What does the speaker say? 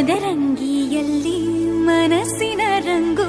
ಮದರಂಗಿಯಲ್ಲಿ ಮನಸ್ಸಿನ ರಂಗು